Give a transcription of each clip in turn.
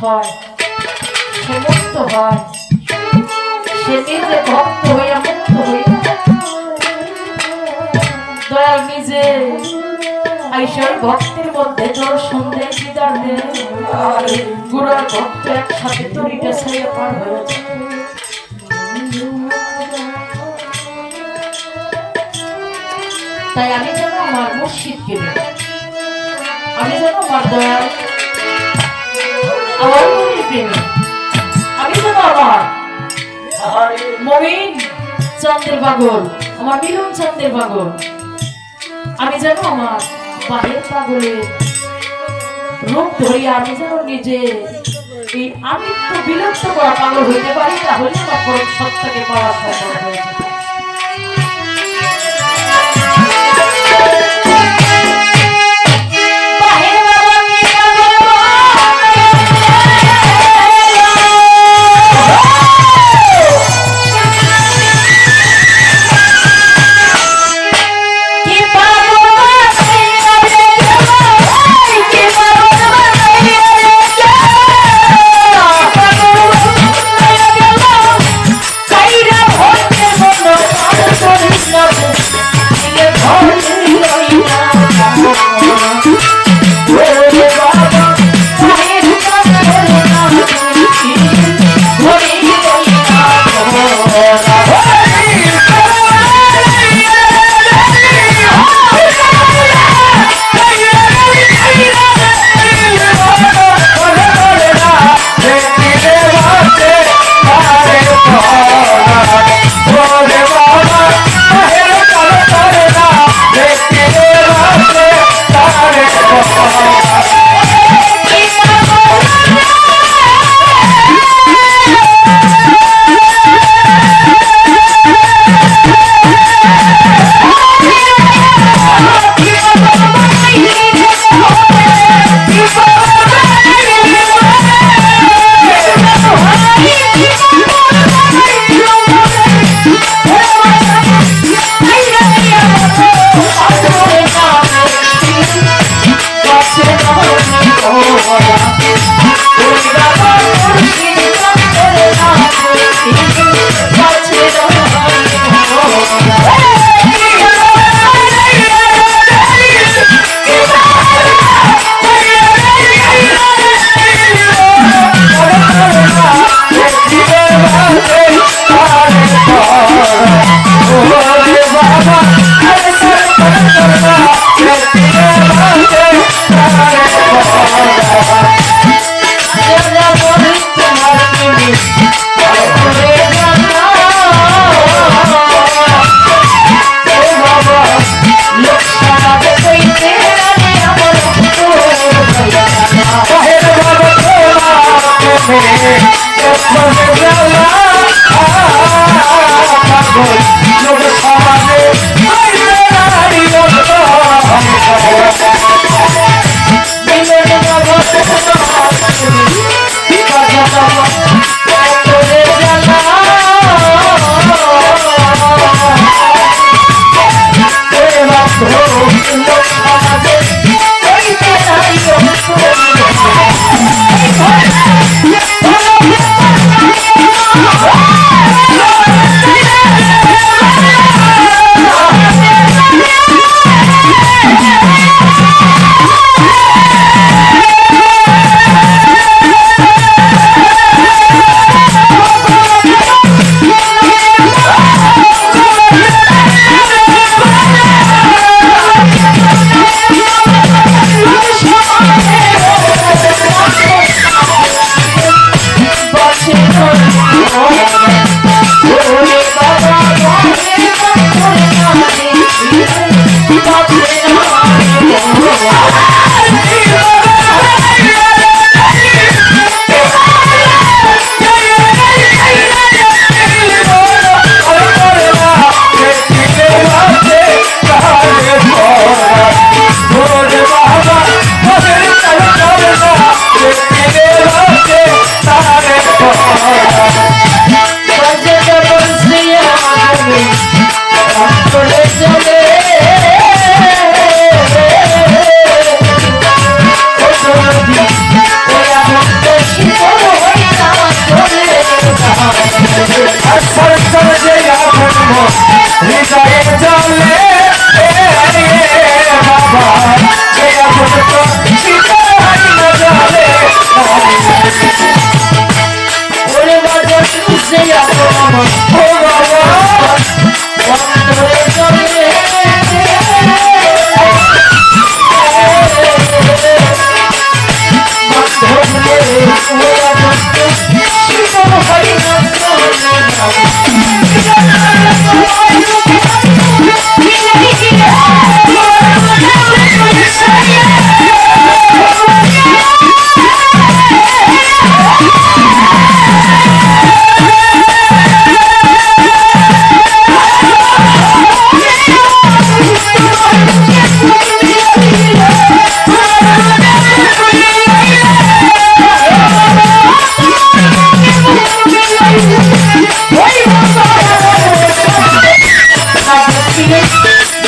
হয় সে মুক্ত হয়। সে নিজে ভক্ত হইয়া মুক্ত হইয়া দয়াল নিজে আইসর ভক্তের মধ্যে দর্শন দেয় দিদার দেয়। গুরুর ভক্ত একসাথে তরিটা ছাইয়া পার হয়েছে তাই আমি যেন আমার মুর্শিদকে। আমি যেন আমার দয়াল আমার মনের প্রেমী আমি যেন আমার মমিন চন্দ্রের পাগল আমার মিলন চন্দ্রের পাগল। আমি যেন আমার বাহের পাগলের রূপ ধরিয়া আমি যেন নিজে এই আমি তো বিলুপ্ত করা পাগল হইতে পারি তাহলে আমার পরম সত্তাকে পাওয়া সম্ভব হয়েছে।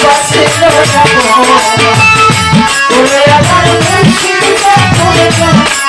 Barcelona, Barcelona, Barcelona, Barcelona,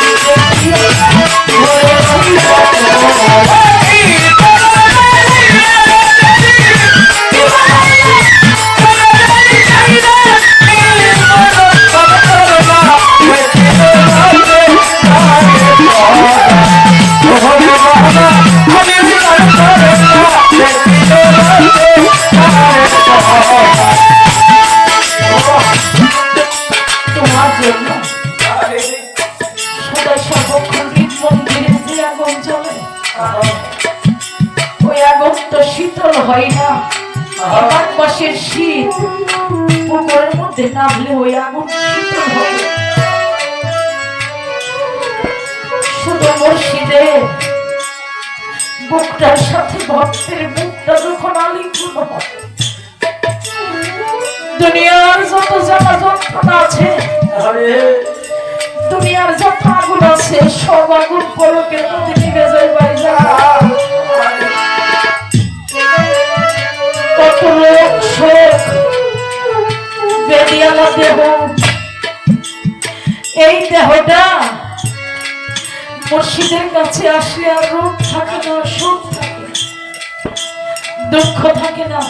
মধ্যে নামলে ওই আগুন শীতল শুধু মুর্শিদে বুকটার সাথে ভক্তের বুকটা যখন আলিঙ্গন হয়। দুনিয়ার যত জ্বালা যন্ত্রণা আছে দুনিয়ার যত আগুন আছে সব আগুন মধ্যে নিভে যায়। বাইরা বেদিয়ালা দেহ। এই দেহটা মুর্শিদের কাছে আসলে আর থাকে না, সুখ থাকে দুঃখ থাকে না।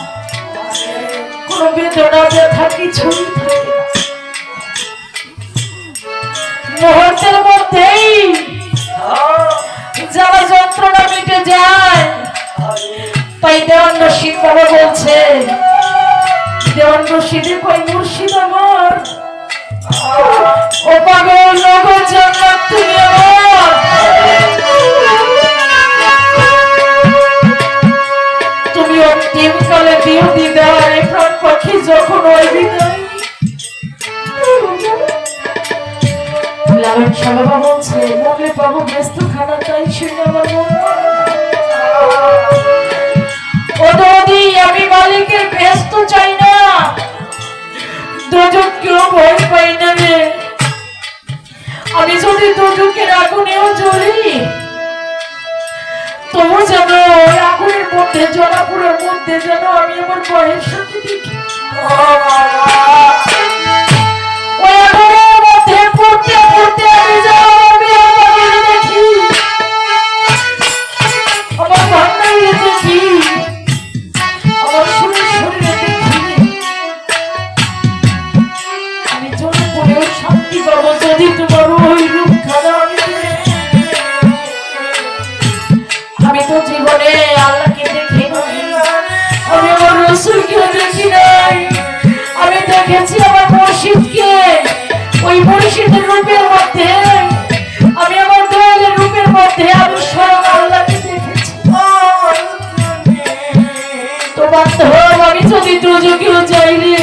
কোনো বেদনা, ব্যথা কিছুই মুহূর্তের মধ্যেই যারা যন্ত্রণা মিটে যায়, তাই দেওয়ান রশিদ বাবা বলছে দেওয়ান রশিদে কই মুর্শিদ আমার। ও পাগল নগর জান্নাত তুমি আমার। তুমি যখন ওই বিদায় লালন সাবাবা বলছে মরলে পাবো ব্যস্ত খানা তাই শুনে আমার মন আগুনেও জ্বলি। তবু যেন ওই আগুনের মধ্যে জলাপুরের মধ্যে যেন আমি আমার বয়ের সাথে দেখি। রসুলকেও নাই। আমি দেখেছি আমার মসজিদকে ওই মসজিদের রূপের মধ্যে। আমি আমার দয়ালের রূপের মধ্যে আমি স্বয়ং আল্লাহকে দেখেছি। তো বাধ্য আমি যদি দুযোগেও যাইলে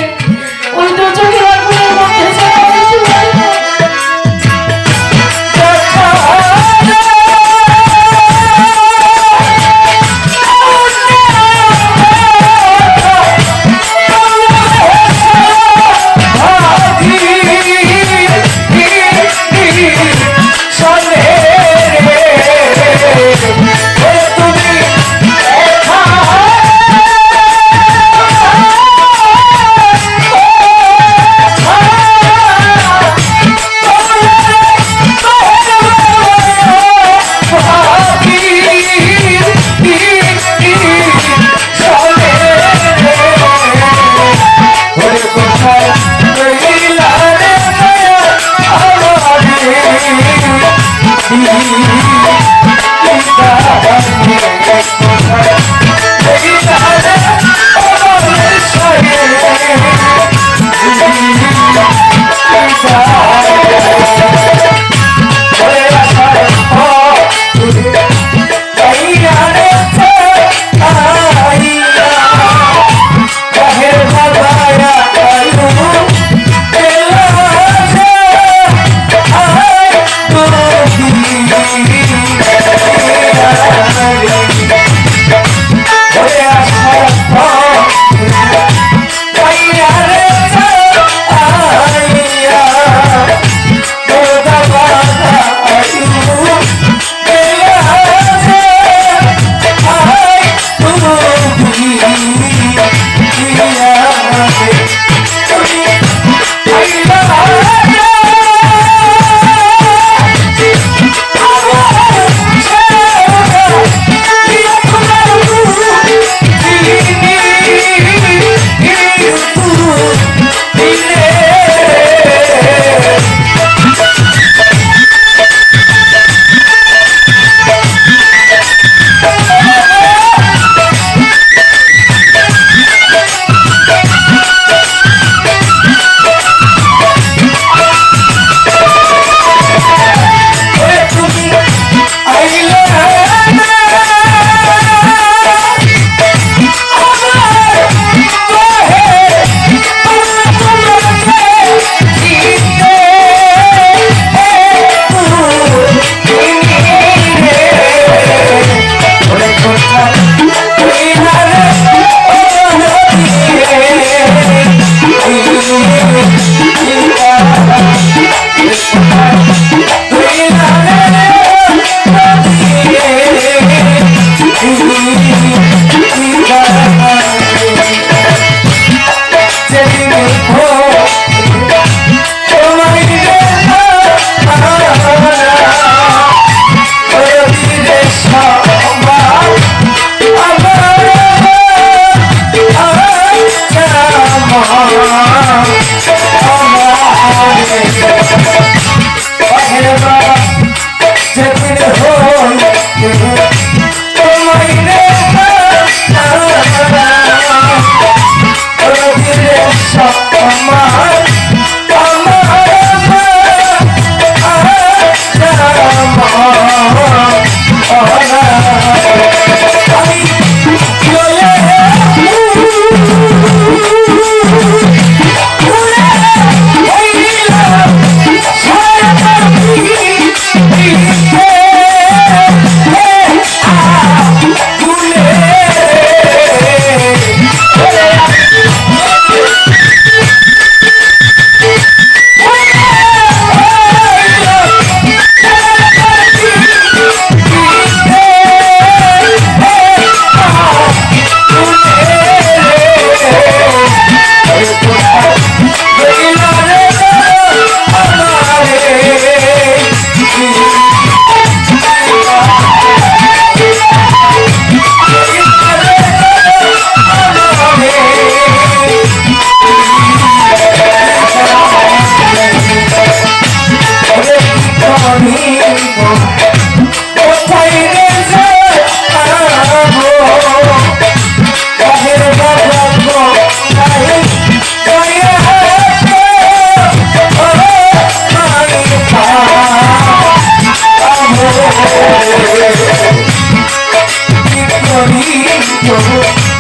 我